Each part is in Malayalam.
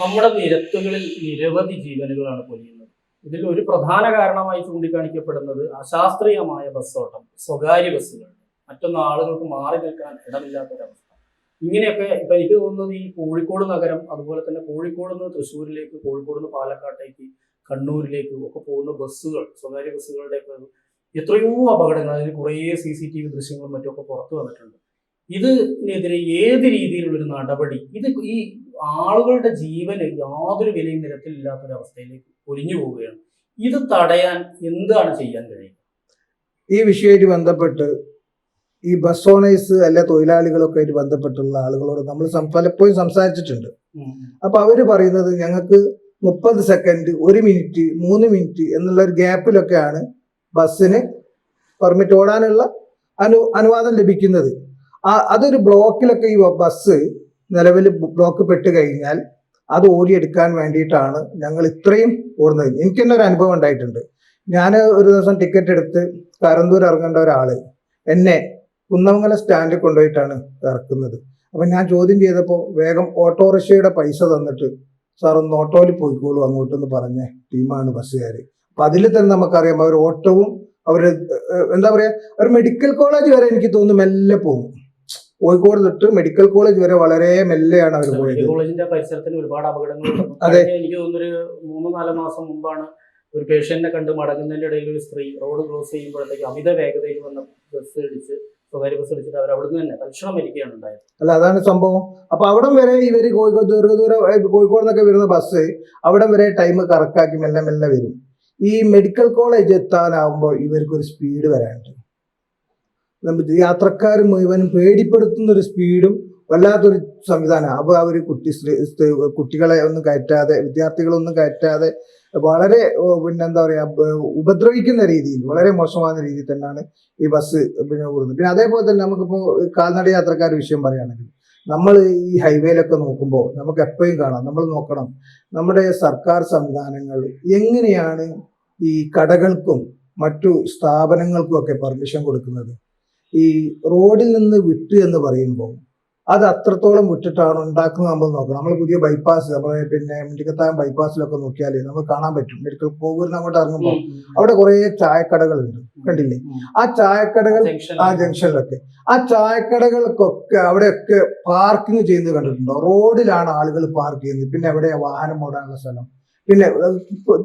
നമ്മുടെ നിരത്തുകളിൽ നിരവധി ജീവനുകളാണ് പൊലിയുന്നത്. ഇതിൽ ഒരു പ്രധാന കാരണമായി ചൂണ്ടിക്കാണിക്കപ്പെടുന്നത് അശാസ്ത്രീയമായ ബസ്സോട്ടം സ്വകാര്യ ബസ്സുകൾ മറ്റൊന്ന് ആളുകൾക്ക് മാറി നിൽക്കാൻ ഇടമില്ലാത്തൊരവസ്ഥ. ഇങ്ങനെയൊക്കെ ഇപ്പൊ എനിക്ക് തോന്നുന്നത് ഈ കോഴിക്കോട് നഗരം അതുപോലെ തന്നെ കോഴിക്കോട് നിന്ന് തൃശ്ശൂരിലേക്ക് കോഴിക്കോട് നിന്ന് പാലക്കാട്ടേക്ക് കണ്ണൂരിലേക്ക് ഒക്കെ പോകുന്ന ബസ്സുകൾ സ്വകാര്യ ബസ്സുകളുടെ എത്രയോ അപകടങ്ങൾ. അതിന് കുറേ സി സി ടി വി ദൃശ്യങ്ങളും മറ്റുമൊക്കെ പുറത്തു വന്നിട്ടുണ്ട്. ഇതിനെതിരെ ഏത് രീതിയിലുള്ളൊരു നടപടി? ഇത് ഈ ആളുകളുടെ ജീവന് യാതൊരു വിലയും നിരത്തിലില്ലാത്തൊരവസ്ഥയിലേക്ക് ഒലിഞ്ഞു പോവുകയാണ്. ഇത് തടയാൻ എന്താണ് ചെയ്യാൻ കഴിയുക? ഈ വിഷയമായിട്ട് ബന്ധപ്പെട്ട് ഈ ബസ് ഓണേഴ്സ് അല്ലെ തൊഴിലാളികളൊക്കെ ആയിട്ട് ബന്ധപ്പെട്ടുള്ള ആളുകളോട് നമ്മൾ പലപ്പോഴും സംസാരിച്ചിട്ടുണ്ട്. അപ്പൊ അവർ പറയുന്നത് ഞങ്ങൾക്ക് മുപ്പത് സെക്കൻഡ് ഒരു മിനിറ്റ് മൂന്ന് മിനിറ്റ് എന്നുള്ള ഒരു ഗ്യാപ്പിലൊക്കെയാണ് ബസ്സിന് പെർമിറ്റ് ഓടാനുള്ള അനു അനുവാദം ലഭിക്കുന്നത്. ആ അതൊരു ബ്ലോക്കിലൊക്കെ ഈ ബസ് നിലവിൽ ബ്ലോക്ക് പെട്ട് കഴിഞ്ഞാൽ അത് ഓടിയെടുക്കാൻ വേണ്ടിയിട്ടാണ് ഞങ്ങൾ ഇത്രയും ഓടുന്നത്. എനിക്ക് തന്നെ ഒരു അനുഭവം ഉണ്ടായിട്ടുണ്ട്. ഞാൻ ഒരു ദിവസം ടിക്കറ്റ് എടുത്ത് കരന്തൂർ ഇറങ്ങേണ്ട ഒരാൾ എന്നെ കുന്നമംഗലം സ്റ്റാൻഡിൽ കൊണ്ടുപോയിട്ടാണ് ഇറക്കുന്നത്. അപ്പൊ ഞാൻ ചോദ്യം ചെയ്തപ്പോൾ വേഗം ഓട്ടോറിക്ഷയുടെ പൈസ തന്നിട്ട് സാർ ഒന്ന് ഓട്ടോയിൽ പോയിക്കോളൂ അങ്ങോട്ടെന്ന് പറഞ്ഞ ടീമാണ് ബസ്സുകാർ അപ്പൊ അതിൽ തന്നെ നമുക്കറിയാം അവർ ഓട്ടവും അവർ എന്താ പറയാ ഒരു മെഡിക്കൽ കോളേജ് വരെ എനിക്ക് തോന്നുന്നു മെല്ലെ പോകും. കോഴിക്കോട് തൊട്ട് മെഡിക്കൽ കോളേജ് വരെ വളരെ മെല്ലെയാണ് അവർ പോയത്. കോളേജിന്റെ പരിസരത്തിൽ ഒരുപാട് അപകടങ്ങൾ. അതെ. എനിക്ക് തോന്നുന്നൊരു മൂന്ന് നാല് മാസം മുമ്പാണ് ഒരു പേഷ്യന്റിനെ കണ്ട് മടങ്ങുന്നതിന്റെ ഇടയിൽ ഒരു സ്ത്രീ റോഡ് ക്രോസ് ചെയ്യുമ്പോഴത്തേക്ക് അമിത വേഗതയിൽ വന്ന ബസ് ഇടിച്ച് സ്വകാര്യ ബസ് ഇടിച്ചിട്ട് അവർ അവിടുന്ന് തന്നെ തൽക്ഷണം മരിക്കുകയാണ് ഉണ്ടായത്. അല്ല അതാണ് സംഭവം. അപ്പൊ അവിടം വരെ ഇവർ കോഴിക്കോട് ദീർഘദൂര കോഴിക്കോട് നിന്നൊക്കെ വരുന്ന ബസ് അവിടം വരെ ടൈം കറക്റ്റാക്കി മെല്ലെ മെല്ലെ വരും. ഈ മെഡിക്കൽ കോളേജ് എത്താനാവുമ്പോൾ ഇവർക്ക് ഒരു സ്പീഡ് വരാനുണ്ട്. യാത്രക്കാർ മുഴുവനും പേടിപ്പെടുത്തുന്ന ഒരു സ്പീഡും വല്ലാത്തൊരു സംവിധാനം. അപ്പോൾ അവർ കുട്ടി കുട്ടികളെ ഒന്നും കയറ്റാതെ വിദ്യാർത്ഥികളൊന്നും കയറ്റാതെ വളരെ പിന്നെന്താ പറയാ ഉപദ്രവിക്കുന്ന രീതിയിൽ വളരെ മോശമാകുന്ന രീതിയിൽ തന്നെയാണ് ഈ ബസ് പിന്നെ കൂടുന്നത് പിന്നെ അതേപോലെ തന്നെ നമുക്കിപ്പോ കാൽനട യാത്രക്കാർ വിഷയം പറയുകയാണെങ്കിൽ നമ്മൾ ഈ ഹൈവേയിലൊക്കെ നോക്കുമ്പോൾ നമുക്ക് എപ്പോഴും കാണാം നമ്മൾ നോക്കണം നമ്മുടെ സർക്കാർ സംവിധാനങ്ങൾ എങ്ങനെയാണ് ഈ കടകൾക്കും മറ്റു സ്ഥാപനങ്ങൾക്കും ഒക്കെ പെർമിഷൻ കൊടുക്കുന്നത്. ഈ റോഡിൽ നിന്ന് വിട്ടു എന്ന് പറയുമ്പോൾ അത് അത്രത്തോളം വിട്ടിട്ടാണ് ഉണ്ടാക്കുന്നത് നമ്മൾ നോക്കണം. നമ്മൾ പുതിയ ബൈപ്പാസ് നമ്മളെ പിന്നെ മുണ്ടിക്കത്താൻ ബൈപ്പാസിലൊക്കെ നോക്കിയാൽ നമുക്ക് കാണാൻ പറ്റും. മെഡിക്കൽ കോവൂരിന് അങ്ങോട്ട് ഇറങ്ങുമ്പോൾ അവിടെ കുറേ ചായക്കടകളുണ്ട്. കണ്ടില്ലേ? ആ ചായക്കടകൾ ആ ജംഗ്ഷനിലൊക്കെ. ആ ചായക്കടകൾക്കൊക്കെ അവിടെയൊക്കെ പാർക്കിംഗ് ചെയ്യുന്നത് കണ്ടിട്ടുണ്ടോ? റോഡിലാണ് ആളുകൾ പാർക്ക് ചെയ്യുന്നത്. പിന്നെ എവിടെയാ വാഹനം ഓടാനുള്ള സ്ഥലം. പിന്നെ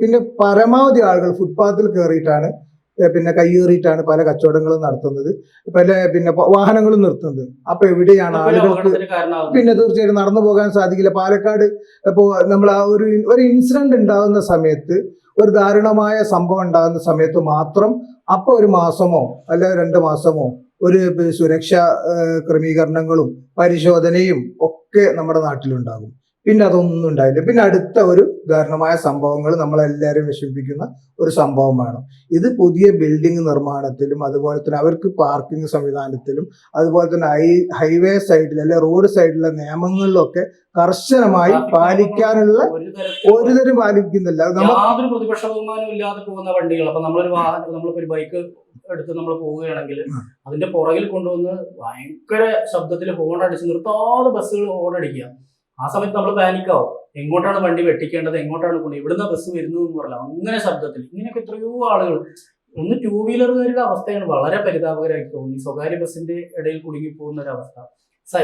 പിന്നെ പരമാവധി ആളുകൾ ഫുട്പാത്തിൽ കയറിയിട്ടാണ് പിന്നെ കയ്യേറിയിട്ടാണ് പല കച്ചവടങ്ങളും നടത്തുന്നത്. പല പിന്നെ വാഹനങ്ങളും നിർത്തുന്നത്. അപ്പൊ എവിടെയാണ് ആളുകൾക്ക് പിന്നെ തീർച്ചയായിട്ടും നടന്നു പോകാൻ സാധിക്കില്ല. പാലക്കാട് ഇപ്പോ നമ്മൾ ആ ഒരു ഒരു ഇൻസിഡന്റ് ഉണ്ടാകുന്ന സമയത്ത് ഒരു ദാരുണമായ സംഭവം ഉണ്ടാകുന്ന സമയത്ത് മാത്രം അപ്പോൾ ഒരു മാസമോ അല്ല രണ്ട് മാസമോ ഒരു സുരക്ഷാ ക്രമീകരണങ്ങളും പരിശോധനയും ഒക്കെ നമ്മുടെ നാട്ടിലുണ്ടാകും. പിന്നെ അതൊന്നും ഉണ്ടായില്ല. പിന്നെ അടുത്ത ഒരു ദാരുണമായ സംഭവങ്ങൾ നമ്മളെല്ലാവരും വിഷമിപ്പിക്കുന്ന ഒരു സംഭവം വേണം. ഇത് പുതിയ ബിൽഡിംഗ് നിർമ്മാണത്തിലും അതുപോലെ തന്നെ അവർക്ക് പാർക്കിംഗ് സംവിധാനത്തിലും അതുപോലെ തന്നെ ഹൈ ഹൈവേ സൈഡിൽ അല്ലെ റോഡ് സൈഡിലെ നിയമങ്ങളിലൊക്കെ കർശനമായി പാലിക്കാനുള്ള ഒരു തരത്തിലും തരം പാലിക്കുന്നില്ല യാതൊരു പ്രതിപക്ഷ ബഹുമാനവും ഇല്ലാതെ പോകുന്ന വണ്ടികൾ. അപ്പൊ നമ്മളൊരു വാഹനം നമ്മളിപ്പോ ഒരു ബൈക്ക് എടുത്ത് നമ്മൾ പോവുകയാണെങ്കിൽ അതിന്റെ പുറകിൽ കൊണ്ടുവന്ന് ഭയങ്കര ശബ്ദത്തിൽ ഹോൺ അടിച്ച് നിർത്താതെ ബസ്സുകൾ ഹോൺ അടിക്കുക. ആ സമയത്ത് നമ്മൾ പാനിക്കാവും എങ്ങോട്ടാണ് വണ്ടി വെട്ടിക്കേണ്ടത്? എങ്ങോട്ടാണ് പോകുന്നത് ഇവിടുന്ന് ബസ് വരുന്നത് എന്ന് പറയില്ല. അങ്ങനെ ശബ്ദത്തിൽ ഇങ്ങനെയൊക്കെ എത്രയോ ആളുകൾ. ഒന്ന് ടൂ വീലറുകാരുടെ അവസ്ഥയാണ് വളരെ പരിതാപകരമായി തോന്നി സ്വകാര്യ ബസ്സിന്റെ ഇടയിൽ കുടുങ്ങി പോകുന്ന ഒരു അവസ്ഥ.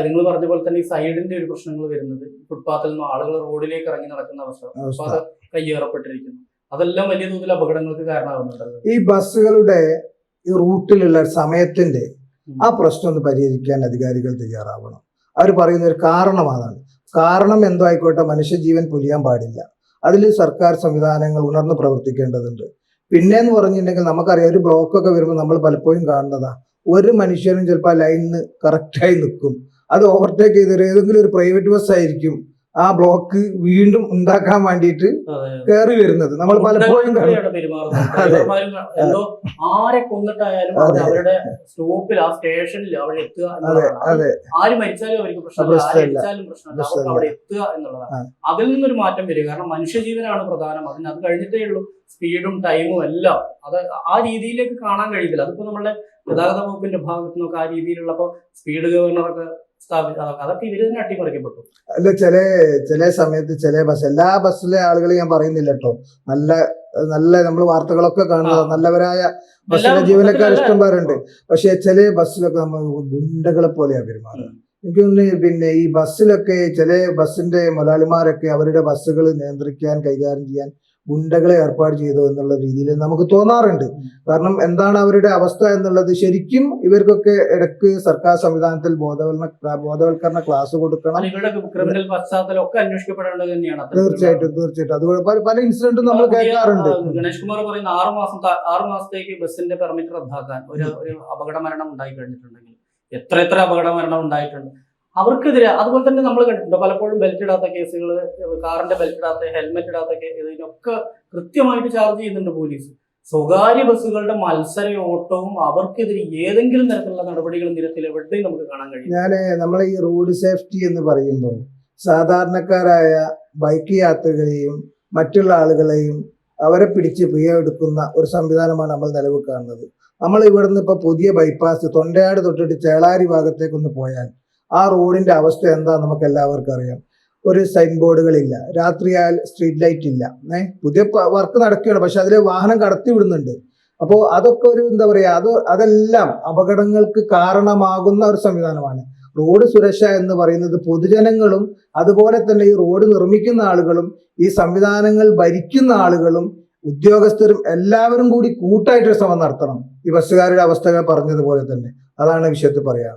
നിങ്ങൾ പറഞ്ഞ പോലെ തന്നെ ഈ സൈഡിന്റെ ഒരു പ്രശ്നങ്ങൾ വരുന്നത് ഫുട്പാത്തിൽ നിന്ന് ആളുകൾ റോഡിലേക്ക് ഇറങ്ങി നടക്കുന്ന അവസ്ഥ. കയ്യേറപ്പെട്ടിരിക്കുന്നു. അതെല്ലാം വലിയ തോതിൽ അപകടങ്ങൾക്ക് കാരണമാകുന്നുണ്ട് ഈ ബസ്സുകളുടെ ഈ റൂട്ടിലുള്ള സമയത്തിന്റെ ആ പ്രശ്നം ഒന്ന് പരിഹരിക്കാൻ അധികാരികൾ തയ്യാറാവണം. അവർ പറയുന്ന ഒരു കാരണം അതാണ് കാരണം എന്തോ ആയിക്കോട്ടെ മനുഷ്യജീവൻ പൊലിയാൻ പാടില്ല. അതിൽ സർക്കാർ സംവിധാനങ്ങൾ ഉണർന്ന് പ്രവർത്തിക്കേണ്ടതുണ്ട്. പിന്നെന്ന് പറഞ്ഞിട്ടുണ്ടെങ്കിൽ നമുക്കറിയാം ഒരു ബ്ലോക്കൊക്കെ വരുമ്പോൾ നമ്മൾ പലപ്പോഴും കാണുന്നതാ ഒരു മനുഷ്യനും ചിലപ്പോൾ ആ ലൈനിന് കറക്റ്റായി നിൽക്കും. അത് ഓവർടേക്ക് ചെയ്തൊരു ഏതെങ്കിലും ഒരു പ്രൈവറ്റ് ബസ് ആയിരിക്കും. ആ ബ്ലോക്ക് വീണ്ടും ഉണ്ടാക്കാൻ വേണ്ടിയിട്ട് കയറി വരുന്നത്. നമ്മൾ പലപ്പോഴും ആരെ കൊന്നിട്ടായാലും അവരുടെ സ്റ്റോപ്പിൽ ആ സ്റ്റേഷനിൽ അവിടെ എത്തുക അതെ ആര് മരിച്ചാലും അവർക്ക് പ്രശ്നമില്ല. പ്രശ്നമില്ല. അവർക്ക് അവിടെ എത്തുക എന്നുള്ളതാണ്. അതിൽ നിന്നൊരു മാറ്റം വരിക. കാരണം മനുഷ്യജീവനാണ് പ്രധാനം. അതിന് അത് കഴിഞ്ഞിട്ടേ ഉള്ളൂ. സ്പീഡും ടൈമും എല്ലാം. അത് ആ രീതിയിലേക്ക് കാണാൻ കഴിയത്തില്ല അതിപ്പോ നമ്മുടെ ഗതാഗത വകുപ്പിന്റെ ഭാഗത്തു നിന്നൊക്കെ ആ രീതിയിലുള്ളപ്പോ സ്പീഡ് ഗവർണറൊക്കെ അതൊക്കെ അതൊക്കെ ഇവർ തന്നെ അട്ടിമറിക്കപ്പെട്ടു. അല്ല ചില ചില സമയത്ത് ചില ബസ് എല്ലാ ബസ്സിലെ ആളുകൾ ഞാൻ പറയുന്നില്ല കേട്ടോ. നല്ല നല്ല നമ്മൾ വാർത്തകളൊക്കെ കാണുന്നത് നല്ലവരായ ബസ്സിലെ ജീവനക്കാർ ഇഷ്ടം പേരുണ്ട് പക്ഷെ ചില ബസ്സിലൊക്കെ നമ്മൾ ഗുണ്ടകളെ പോലെയാണ് പെരുമാറുക എനിക്ക് തോന്നുന്നു പിന്നെ ഈ ബസ്സിലൊക്കെ ചില ബസ്സിന്റെ മുതലാളിമാരൊക്കെ അവരുടെ ബസ്സുകൾ നിയന്ത്രിക്കാൻ കൈകാര്യം ചെയ്യാൻ ഗുണ്ടകളെ ഏർപ്പാട് ചെയ്തു എന്നുള്ള രീതിയിൽ നമുക്ക് തോന്നാറുണ്ട്. കാരണം എന്താണ് അവരുടെ അവസ്ഥ എന്നുള്ളത് ശരിക്കും ഇവർക്കൊക്കെ ഇടയ്ക്ക് സർക്കാർ സംവിധാനത്തിൽ ബോധവൽക്കരണ ബോധവൽക്കരണ ക്ലാസ് കൊടുക്കണം. തീർച്ചയായിട്ടും തീർച്ചയായിട്ടും. അതുകൊണ്ട് പല- ഇൻസിഡന്റും നമ്മൾ കേൾക്കാറുണ്ട്. ഗണേഷ് കുമാർ പറയുന്ന ആറു മാസം ആറു മാസത്തേക്ക് ബസ്സിന്റെ പെർമിറ്റ് റദ്ദാക്കാൻ ഒരു അപകട മരണം ഉണ്ടായി കഴിഞ്ഞിട്ടുണ്ടെങ്കിൽ. എത്ര എത്ര അപകട മരണം ഉണ്ടായിട്ടുണ്ട്. അവർക്കെതിരെ അതുപോലെ തന്നെ നമ്മൾ കണ്ടിട്ടുണ്ട് പലപ്പോഴും ബെൽറ്റ് ഇടാത്ത കേസുകൾ കാറിന്റെ ബെൽറ്റ് ഇടാത്ത ഹെൽമെറ്റ് ഇടാത്ത ഇതിനൊക്കെ കൃത്യമായിട്ട് ചാർജ് ചെയ്യുന്നുണ്ട് പോലീസ് സ്വകാര്യ ബസ്സുകളുടെ മത്സര ഓട്ടവും അവർക്കെതിരെ ഏതെങ്കിലും തരത്തിലുള്ള നടപടികൾ നിരത്തിൽ എവിടെയും നമുക്ക് കാണാൻ കഴിയും ഞാൻ നമ്മൾ ഈ റോഡ് സേഫ്റ്റി എന്ന് പറയുമ്പോൾ സാധാരണക്കാരായ ബൈക്ക് യാത്രികരെയും മറ്റുള്ള ആളുകളെയും അവരെ പിടിച്ച് പിഴയെടുക്കുന്ന ഒരു സംവിധാനമാണ് നമ്മൾ നിലവിൽ കാണുന്നത്. നമ്മൾ ഇവിടുന്ന് ഇപ്പൊ പുതിയ ബൈപ്പാസ് തൊണ്ടയാട് തൊട്ടിട്ട് ചേളാരി ഭാഗത്തേക്കൊന്ന് പോയാൽ ആ റോഡിന്റെ അവസ്ഥ എന്താ നമുക്ക് എല്ലാവർക്കും അറിയാം. ഒരു സൈൻ ബോർഡുകളില്ല രാത്രിയാൽ സ്ട്രീറ്റ് ലൈറ്റ് ഇല്ല. ഏ? പുതിയ വർക്ക് നടക്കുകയാണ്. പക്ഷെ അതിൽ വാഹനം കടത്തി വിടുന്നുണ്ട്. അപ്പോൾ അതൊക്കെ ഒരു എന്താ പറയാ അത് അതെല്ലാം അപകടങ്ങൾക്ക് കാരണമാകുന്ന ഒരു സംവിധാനമാണ്. റോഡ് സുരക്ഷ എന്ന് പറയുന്നത് പൊതുജനങ്ങളും അതുപോലെ തന്നെ ഈ റോഡ് നിർമ്മിക്കുന്ന ആളുകളും ഈ സംവിധാനങ്ങൾ ഭരിക്കുന്ന ആളുകളും ഉദ്യോഗസ്ഥരും എല്ലാവരും കൂടി കൂട്ടായിട്ടൊരു ശ്രമം നടത്തണം. ഈ ബസ്സുകാരുടെ അവസ്ഥകൾ പറഞ്ഞതുപോലെ തന്നെ. അതാണ് വിഷയത്തിൽ പറയാനുള്ളത്.